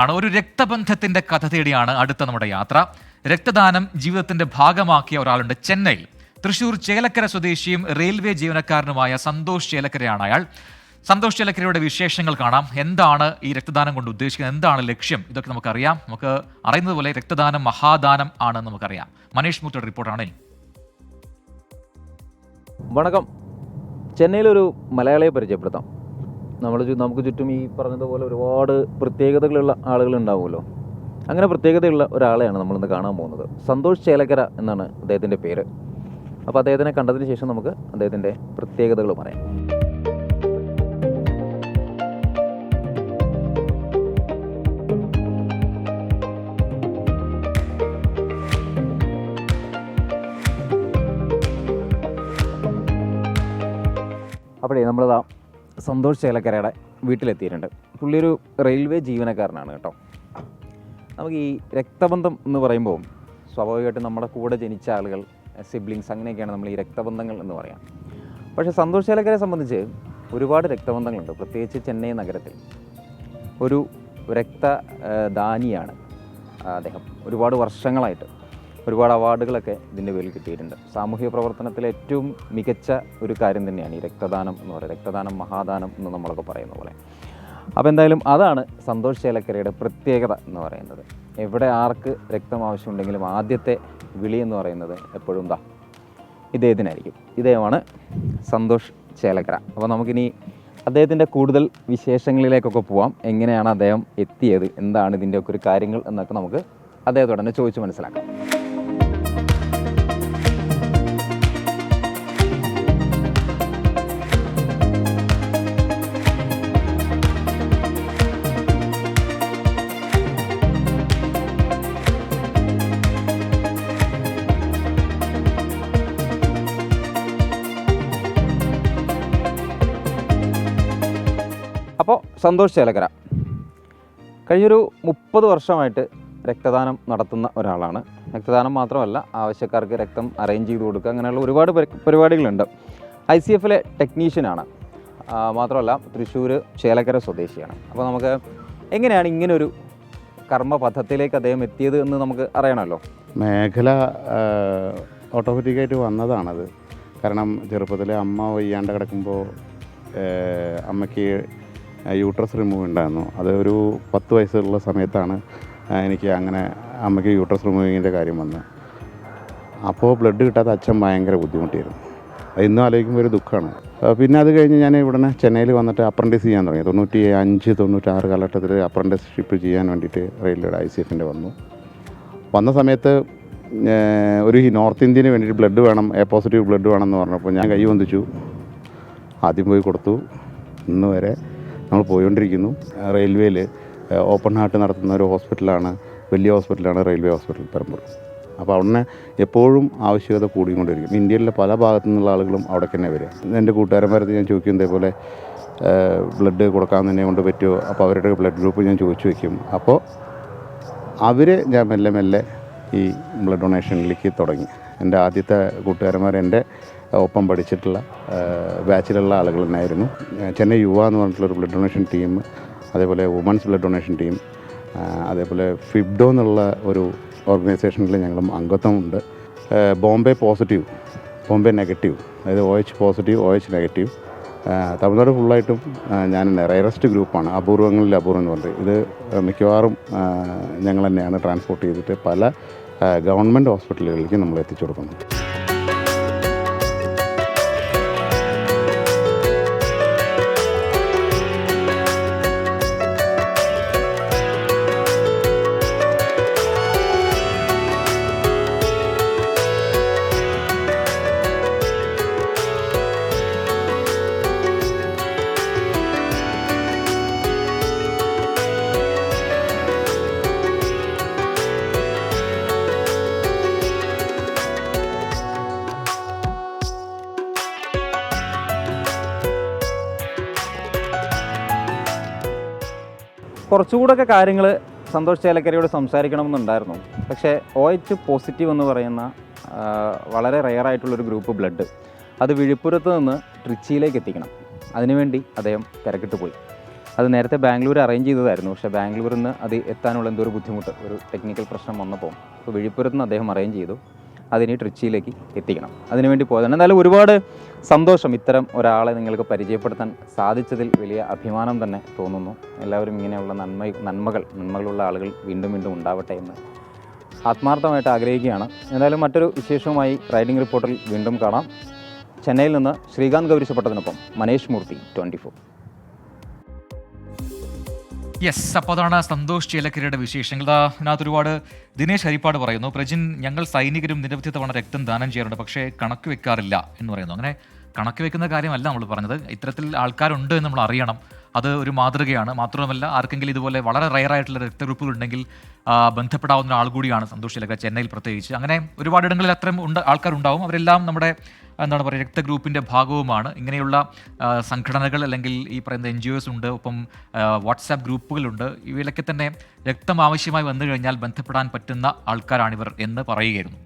ആണ്. ഒരു രക്തബന്ധത്തിന്റെ കഥ തേടിയാണ് അടുത്ത നമ്മുടെ യാത്ര. രക്തദാനം ജീവിതത്തിന്റെ ഭാഗമാക്കിയ ഒരാളുണ്ട് ചെന്നൈയിൽ. തൃശൂർ ചേലക്കര സ്വദേശിയും റെയിൽവേ ജീവനക്കാരനുമായ സന്തോഷ് ചേലക്കരയാണ് അയാൾ. സന്തോഷ് ചേലക്കരയുടെ വിശേഷങ്ങൾ കാണാം. എന്താണ് ഈ രക്തദാനം കൊണ്ട് ഉദ്ദേശിക്കുന്നത്? എന്താണ് ലക്ഷ്യം? ഇതൊക്കെ നമുക്കറിയാം. നമുക്ക് അറിയുന്നത് പോലെ രക്തദാനം മഹാദാനം ആണെന്ന് നമുക്കറിയാം. മനീഷ് മുത്തയുടെ റിപ്പോർട്ടാണ് വണക്കം. ചെന്നൈയിലൊരു മലയാളിയെ പരിചയപ്പെടുത്താം. നമ്മൾ നമുക്ക് ചുറ്റും ഈ പറഞ്ഞതുപോലെ ഒരുപാട് പ്രത്യേകതകളുള്ള ആളുകൾ ഉണ്ടാവുമല്ലോ അങ്ങനെ പ്രത്യേകതയുള്ള ഒരാളെയാണ് നമ്മളിന്ന് കാണാൻ പോകുന്നത്. സന്തോഷ് ചേലക്കര എന്നാണ് അദ്ദേഹത്തിന്റെ പേര്. അപ്പോൾ അദ്ദേഹത്തിനെ കണ്ടതിന് ശേഷം നമുക്ക് അദ്ദേഹത്തിന്റെ പ്രത്യേകതകൾ പറയാം. അപ്പോഴേ നമ്മളിതാ സന്തോഷ് ചേലക്കരയുടെ വീട്ടിലെത്തിയിട്ടുണ്ട്. പുള്ളി ഒരു റെയിൽവേ ജീവനക്കാരനാണ് കേട്ടോ. നമുക്ക് ഈ രക്തബന്ധം എന്ന് പറയുമ്പോൾ സ്വാഭാവികമായിട്ടും നമ്മുടെ കൂടെ ജനിച്ച ആളുകൾ സിബ്ലിങ്സ് അങ്ങനെയൊക്കെയാണ് നമ്മൾ ഈ രക്തബന്ധങ്ങൾ എന്ന് പറയാം. പക്ഷേ സന്തോഷ് ചേലക്കരയെ സംബന്ധിച്ച് ഒരുപാട് രക്തബന്ധങ്ങളുണ്ട്. പ്രത്യേകിച്ച് ചെന്നൈ നഗരത്തിൽ. ഒരു രക്തദാനിയാണ് അദ്ദേഹം. ഒരുപാട് വർഷങ്ങളായിട്ട് ഒരുപാട് അവാർഡുകളൊക്കെ ഇതിന്റെ പേരിൽ കിട്ടിയിട്ടുണ്ട്. സാമൂഹിക പ്രവർത്തനത്തിലെ ഏറ്റവും മികച്ച ഒരു കാര്യം തന്നെയാണ് ഈ രക്തദാനം എന്ന് പറയുന്നത്. രക്തദാനം മഹാദാനം എന്ന് നമ്മളൊക്കെ പറയുന്ന പോലെ. അപ്പോൾ എന്തായാലും അതാണ് സന്തോഷ് ചേലക്കരയുടെ പ്രത്യേകത എന്ന് പറയുന്നത്. എവിടെ ആർക്ക് രക്തം ആവശ്യമുണ്ടെങ്കിലും ആദ്യത്തെ വിളി എന്ന് പറയുന്നത് എപ്പോഴും എന്താ ഇദ്ദേഹത്തിനായിരിക്കും. ഇദ്ദേഹമാണ് സന്തോഷ് ചേലക്കര. അപ്പോൾ നമുക്കിനി അദ്ദേഹത്തിന്റെ കൂടുതൽ വിശേഷങ്ങളിലേക്കൊക്കെ പോവാം. എങ്ങനെയാണ് അദ്ദേഹം എത്തിയത്? എന്താണ് ഇതിന്റെയൊക്കെ ഒരു കാര്യങ്ങൾ എന്നൊക്കെ നമുക്ക് അദ്ദേഹത്തോട് തന്നെ ചോദിച്ച് മനസ്സിലാക്കാം. അപ്പോൾ സന്തോഷ് ചേലക്കര. കഴിഞ്ഞൊരു മുപ്പത് വർഷമായിട്ട് രക്തദാനം നടത്തുന്ന ഒരാളാണ്. രക്തദാനം മാത്രമല്ല ആവശ്യക്കാർക്ക് രക്തം അറേഞ്ച് ചെയ്ത് കൊടുക്കുക അങ്ങനെയുള്ള ഒരുപാട് പരിപാടികളുണ്ട്. ഐ സി എഫിലെ ടെക്നീഷ്യനാണ്. മാത്രമല്ല തൃശ്ശൂർ ചേലക്കര സ്വദേശിയാണ്. അപ്പോൾ നമുക്ക് എങ്ങനെയാണ് ഇങ്ങനൊരു കർമ്മപഥത്തിലേക്ക് അദ്ദേഹം എത്തിയത് എന്ന് നമുക്ക് അറിയണമല്ലോ? മേഖല ഓട്ടോമാറ്റിക്കായിട്ട് വന്നതാണത്. കാരണം ചെറുപ്പത്തിൽ അമ്മ വയ്യാണ്ട് കിടക്കുമ്പോൾ അമ്മയ്ക്ക് യൂട്രസ് റിമൂവ് ഉണ്ടായിരുന്നു. അത് ഒരു പത്ത് വയസ്സുള്ള സമയത്താണ് എനിക്ക് അങ്ങനെ അമ്മയ്ക്ക് യൂട്രസ് റിമൂവിങ്ങിന്റെ കാര്യം വന്നത് അപ്പോൾ ബ്ലഡ് കിട്ടാത്ത അച്ഛൻ ഭയങ്കര ബുദ്ധിമുട്ടിയിരുന്നു. അത് ഇന്നും ആലോചിക്കുമ്പോൾ ഒരു ദുഃഖമാണ്. പിന്നെ അത് കഴിഞ്ഞ് ഞാൻ ഇവിടെ ചെന്നൈയിൽ വന്നിട്ട് അപ്രന്റീസ് ചെയ്യാൻ തുടങ്ങി. തൊണ്ണൂറ്റി അഞ്ച് തൊണ്ണൂറ്റാറ് കാലഘട്ടത്തിൽ അപ്രന്റീസ്ഷിപ്പ് ചെയ്യാൻ വേണ്ടിയിട്ട് റെയിൽവേയുടെ ഐ സി എഫിന്റെ വന്നു. വന്ന സമയത്ത് ഒരു നോർത്ത് ഇന്ത്യന് വേണ്ടിയിട്ട് ബ്ലഡ് വേണം എ പോസിറ്റീവ് ബ്ലഡ് വേണം എന്ന് പറഞ്ഞപ്പോൾ ഞാൻ കൈ വന്നിച്ചു ആദ്യം പോയി കൊടുത്തു. ഇന്ന് വരെ നമ്മൾ പോയിക്കൊണ്ടിരിക്കുന്നു റെയിൽവേയിൽ ഓപ്പൺ ഹാർട്ട് നടത്തുന്ന ഒരു ഹോസ്പിറ്റലാണ് വലിയ ഹോസ്പിറ്റലാണ് റെയിൽവേ ഹോസ്പിറ്റൽ പെരമ്പൂർ അപ്പോൾ അവിടെ എപ്പോഴും ആവശ്യകത കൂടിക്കൊണ്ടിരിക്കും. ഇന്ത്യയിലെ പല ഭാഗത്തു നിന്നുള്ള ആളുകളും അവിടെ തന്നെ വരിക. എന്റെ കൂട്ടുകാരന്മാരത്ത് ഞാൻ ചോദിക്കും ഇതേപോലെ ബ്ലഡ് കൊടുക്കാൻ തന്നെ കൊണ്ട് പറ്റുമോ അപ്പോൾ അവരുടെ ബ്ലഡ് ഗ്രൂപ്പ് ഞാൻ ചോദിച്ചു വയ്ക്കും. അപ്പോൾ അവർ ഞാൻ മെല്ലെ മെല്ലെ ഈ ബ്ലഡ് ഡൊണേഷനിലേക്ക് തുടങ്ങി. എന്റെ ആദ്യത്തെ കൂട്ടുകാരന്മാർ എന്റെ ഒപ്പം പഠിച്ചിട്ടുള്ള ബാച്ചിലുള്ള ആളുകൾ തന്നെയായിരുന്നു. ചെന്നൈ യുവ എന്ന് പറഞ്ഞിട്ടുള്ളൊരു ബ്ലഡ് ഡൊണേഷൻ ടീം അതേപോലെ വുമൻസ് ബ്ലഡ് ഡൊണേഷൻ ടീം അതേപോലെ ഫിബ്ഡോ എന്നുള്ള ഒരു ഓർഗനൈസേഷനിൽ ഞങ്ങളും അംഗത്വമുണ്ട് ബോംബെ പോസിറ്റീവ് ബോംബെ നെഗറ്റീവ് അതായത് O H positive O H negative. Tamil Nadu ഫുള്ളായിട്ടും ഞാൻ റയറസ്റ്റ് ഗ്രൂപ്പാണ് അപൂർവങ്ങളിൽ അപൂർവം എന്ന് പറഞ്ഞത് ഇത് മിക്കവാറും ഞങ്ങൾ തന്നെയാണ് ട്രാൻസ്പോർട്ട് ചെയ്തിട്ട് പല ഗവൺമെന്റ് ഹോസ്പിറ്റലുകളിലേക്ക് നമ്മൾ എത്തിച്ചു കൊടുക്കുന്നത് കുറച്ചുകൂടെയൊക്കെ കാര്യങ്ങൾ സന്തോഷ് ചേലക്കരയോട് സംസാരിക്കണമെന്നുണ്ടായിരുന്നു. പക്ഷേ ഒ എച്ച് പോസിറ്റീവ് എന്ന് പറയുന്ന വളരെ റെയർ ആയിട്ടുള്ളൊരു ഗ്രൂപ്പ് ബ്ലഡ് അത് വിഴുപ്പുരത്ത് നിന്ന് ട്രിച്ചിയിലേക്ക് എത്തിക്കണം. അതിനുവേണ്ടി അദ്ദേഹം തിരക്കിട്ട് പോയി. അത് നേരത്തെ ബാംഗ്ലൂർ അറേഞ്ച് ചെയ്തതായിരുന്നു. പക്ഷേ ബാംഗ്ലൂരിൽ നിന്ന് അത് എത്താനുള്ള എന്തോ ഒരു ബുദ്ധിമുട്ട് ഒരു ടെക്നിക്കൽ പ്രശ്നം വന്നപ്പോൾ. അപ്പോൾ വിഴുപ്പുരത്ത് നിന്ന് അദ്ദേഹം അറേഞ്ച് ചെയ്തു. അതിനി ട്രിച്ചിയിലേക്ക് എത്തിക്കണം. അതിനുവേണ്ടി പോയതാണ്. എന്നാലും ഒരുപാട് സന്തോഷം ഇത്തരം ഒരാളെ നിങ്ങൾക്ക് പരിചയപ്പെടുത്താൻ സാധിച്ചതിൽ വലിയ അഭിമാനം തന്നെ തോന്നുന്നു. എല്ലാവരും ഇങ്ങനെയുള്ള നന്മ നന്മകൾ നന്മകളുള്ള ആളുകൾ വീണ്ടും വീണ്ടും ഉണ്ടാവട്ടെ എന്ന് ആത്മാർത്ഥമായിട്ട് ആഗ്രഹിക്കുകയാണ്. എന്തായാലും മറ്റൊരു വിശേഷവുമായി റൈഡിംഗ് റിപ്പോർട്ടിൽ വീണ്ടും കാണാം. ചെന്നൈയിൽ നിന്ന് ശ്രീകാന്ത് ഗൗരിശപ്പെട്ടതിനൊപ്പം മനേഷ് മൂർത്തി ട്വന്റി യെസ് അപ്പോൾ അതാണ് സന്തോഷ് ചേലക്കരയുടെ വിശേഷങ്ങൾ. അതിനകത്ത് ഒരുപാട് ദിനേശ് ഹരിപ്പാട് പറയുന്നു പ്രജിൻ ഞങ്ങൾ സൈനികരും നിരവധി തവണ രക്തം ദാനം ചെയ്യാറുണ്ട് പക്ഷേ കണക്ക് വെക്കാറില്ല എന്ന് പറയുന്നു. അങ്ങനെ കണക്ക് വെക്കുന്ന കാര്യമല്ല നമ്മൾ പറഞ്ഞത്. ഇത്തരത്തിൽ ആൾക്കാരുണ്ട് എന്ന് നമ്മൾ അറിയണം. അത് ഒരു മാതൃകയാണ്. മാത്രമല്ല ആർക്കെങ്കിലും ഇതുപോലെ വളരെ റയർ ആയിട്ടുള്ള രക്തഗ്രൂപ്പുകൾ ഉണ്ടെങ്കിൽ ബന്ധപ്പെടാവുന്ന ആൾ കൂടിയാണ് സന്തോഷ് ചേലക്കര ചെന്നൈയിൽ പ്രത്യേകിച്ച്. അങ്ങനെ ഒരുപാട് ഇടങ്ങളിൽ അത്രയും ഉണ്ട് ആൾക്കാരുണ്ടാവും. അവരെല്ലാം നമ്മുടെ എന്താണ് പറയുക രക്തഗ്രൂപ്പിന്റെ ഭാഗവുമാണ്. ഇങ്ങനെയുള്ള സംഘടനകൾ അല്ലെങ്കിൽ ഈ പറയുന്ന എൻ ജി ഒസ് ഉണ്ട് ഒപ്പം വാട്സാപ്പ് ഗ്രൂപ്പുകളുണ്ട്. ഇവയിലൊക്കെ തന്നെ രക്തം ആവശ്യമായി വന്നു കഴിഞ്ഞാൽ ബന്ധപ്പെടാൻ പറ്റുന്ന ആൾക്കാരാണിവർ എന്ന് പറയുകയായിരുന്നു.